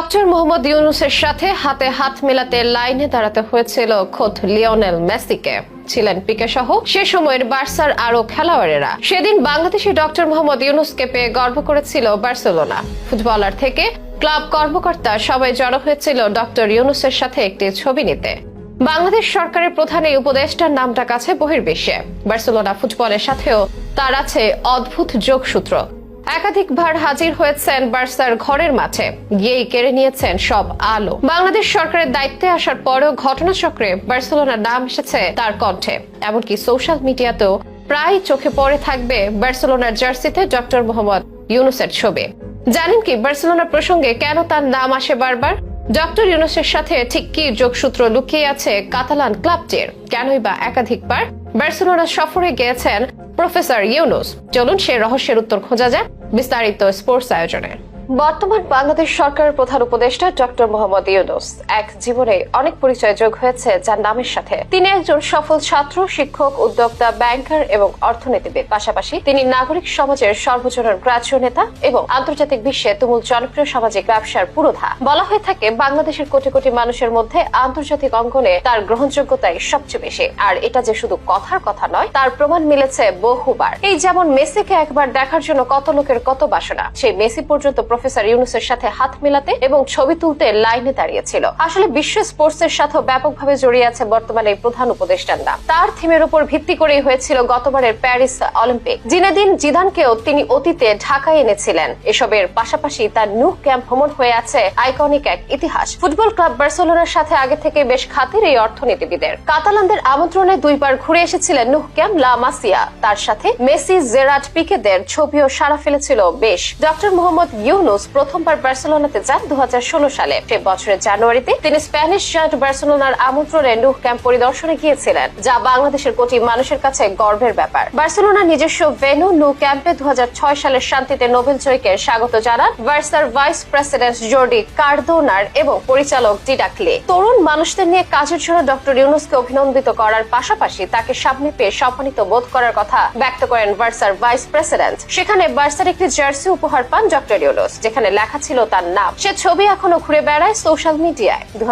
Doctor Mohammad ইউনুসের সাথে হাতে হাত মেলাতে লাইনে দাঁড়াতে হয়েছিল খোদ লিওনেল মেসিকে। ছিলেন পিকে সহ সে সময়ের বার্সার আরও খেলোয়াড়েরা। সেদিন বাংলাদেশি ডক্টর মোহাম্মদ ইউনুসকে পেয়ে গর্ব করেছিল বার্সেলোনা। ফুটবলার থেকে ক্লাব কর্মকর্তা সবাই জড়ো হয়েছিল ডক্টর ইউনুসের সাথে একটি ছবি নিতে। বাংলাদেশ সরকারের প্রধান এই উপদেষ্টার নামটা কাছে বহির্বিশ্বে। বার্সেলোনা ফুটবলের সাথেও তার আছে অদ্ভুত যোগসূত্র। একাধিকবার হাজির হয়েছেন বার্সার ঘরের মাঠে। গিয়েই কেড়ে নিয়েছেন সব আলো। বাংলাদেশ সরকারের দায়িত্বে আসার পরেও ঘটনাচক্রে বার্সেলোনার নাম এসেছে তার কণ্ঠে। এমনকি সোশ্যাল মিডিয়াতেও প্রায় চোখে পড়ে থাকবে বার্সেলোনার জার্সিতে ডক্টর মোহাম্মদ ইউনুসের ছবি। জানেন কি বার্সেলোনা প্রসঙ্গে কেন তার নাম আসে বারবার? ডক্টর ইউনুসের সাথে ঠিক কি যোগসূত্র লুকিয়ে আছে কাতালান ক্লাবটির? কেনই বা একাধিকবার? বার্সেলোনা সফরে গিয়েছেন প্রফেসর ইউনুস। চলুন সেই রহস্যের উত্তর খোঁজা যায় বিস্তারিত স্পোর্টস আয়োজনে। বর্তমান বাংলাদেশ সরকারের প্রধান উপদেষ্টা ডক্টর মোহাম্মদ ইউনুস এক জীবনে অনেক পরিচয় যোগ হয়েছে যার নামের সাথে। তিনি একজন সফল ছাত্র, শিক্ষক, উদ্যোক্তা, ব্যাংকার এবং অর্থনীতিবিদ। পাশাপাশি তিনি নাগরিক সমাজের সর্বজনের গ্রাহ্য নেতা এবং আন্তর্জাতিক বিশ্বে তুমুল জনপ্রিয় সামাজিক ব্যবসার পুরোধা। বলা হয়ে থাকে, বাংলাদেশের কোটি কোটি মানুষের মধ্যে আন্তর্জাতিক অঙ্গনে তার গ্রহণযোগ্যতাই সবচেয়ে বেশি। আর এটা যে শুধু কথার কথা নয়, তার প্রমাণ মিলেছে বহুবার। এই যেমন মেসিকে একবার দেখার জন্য কত লোকের কত বাসনা, সেই মেসি পর্যন্ত প্রফেসর ইউনুসের সাথে হাত মিলাতে এবং ছবি তুলতে লাইনে দাঁড়িয়েছিল। আসলে বিশ্ব স্পোর্টস এর সাথে ব্যাপকভাবে জড়িয়ে আছে বর্তমানে এই প্রধান উপদেষ্টার তার থিমের উপর ভিত্তি করেই হয়েছিল গতবারের প্যারিস অলিম্পিক। জিনেদিন জিদানকেও তিনি অতীতে ঢাকায় এনেছিলেন। এসবের পাশাপাশি তার নুহ ক্যাম্প ভ্রমণ হয়ে আছে আইকনিক এক ইতিহাস। ফুটবল ক্লাব বার্সেলোনার সাথে আগে থেকে বেশ খাতির এই অর্থনীতিবিদের। কাতালানদের আমন্ত্রণে দুইবার ঘুরে এসেছিলেন নুহ ক্যাম্প লা মাসিয়া। তার সাথে মেসি জেরাট পিকেদের ছবিও সারা ফেলেছিল বেশ। ডক্টর মোহাম্মদ ইউনুস প্রথমবার বার্সেলোনাতে যান দু হাজার ষোলো সালে। সে বছরের জানুয়ারিতে তিনি স্প্যানিশ জায়ান্ট বার্সেলোনার আমন্ত্রণে নুহ ক্যাম্প পরিদর্শনে গিয়েছিলেন, যা বাংলাদেশের কোটি মানুষের কাছে গর্বের ব্যাপার। বার্সেলোনার নিজস্ব ভেনু নু ক্যাম্পে দু সালের শান্তিতে নোবেল জয়কে স্বাগত জানান ভার্সার ভাইস প্রেসিডেন্ট জর্ডি কার্দোনার এবং পরিচালক ডিডাকলে তরুণ মানুষদের নিয়ে কাজের জন্য ডক্টর ইউনুসকে অভিনন্দিত করার পাশাপাশি তাকে সামনে পেয়ে সম্মানিত বোধ করার কথা ব্যক্ত করেন ভার্সার ভাইস প্রেসিডেন্ট। সেখানে ভার্সার একটি জার্সি উপহার পান ডক্টর ইউনুস। যেখানে লেখা ছিল তার নাম। সে ছবি এখনও ঘুরে বেড়ায় সোশ্যাল মিডিয়ায়। দু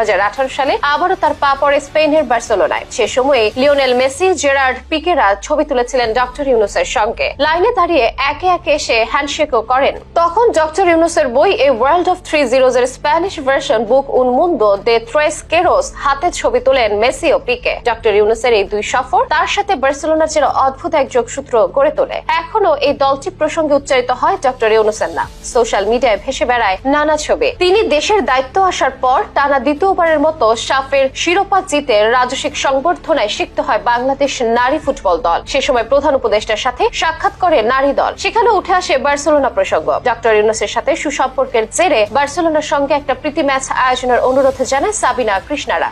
সালে আবারও তার পা পড়ে স্পেনের বার্সেলোনায়। সে সময়ে লিওনেল মেসি, জেরার্ড পিকেরা ছবি তুলেছিলেন ডক্টর ইউনুসের সঙ্গে। লাইনে দাঁড়িয়ে একে একে এসে হ্যান্ডশেকও করেন। তখন ডক্টর ইউনুসের বই a world of three zeros এর স্প্যানিশ ভার্সন বুক উন্মুন্দো দে থ্রেস কেরোস হাতে ছবি তোলেন মেসি ও পিকে। ডক্টর ইউনুসের এই দুই সফর তার সাথে বার্সেলোনার যেন অদ্ভুত এক যোগসূত্র গড়ে তোলে। এখনও এই দলটি প্রসঙ্গে উচ্চারিত হয় ডক্টর ইউনুসের নাম। সোশ্যাল মিডিয়ায় ভেসে বেড়ায় নানা ছবি। তিনি দেশের দায়িত্ব আসার পর টানা দ্বিতীয়বারের মতো সাফের শিরোপা জিতে রাজস্বিক সংবর্ধনায় সিক্ত হয় বাংলাদেশ নারী ফুটবল দল। সে সময় প্রধান উপদেষ্টার সাথে সাক্ষাৎ করে নারী দল। সেখানে উঠে আসে বার্সেলোনা প্রসঙ্গ। ডক্টর ইউনুসের সাথে সুসম্পর্কের জেরে বার্সেলোনার সঙ্গে একটা প্রীতি ম্যাচ আয়োজনের অনুরোধ জানায় সাবিনা কৃষ্ণারা।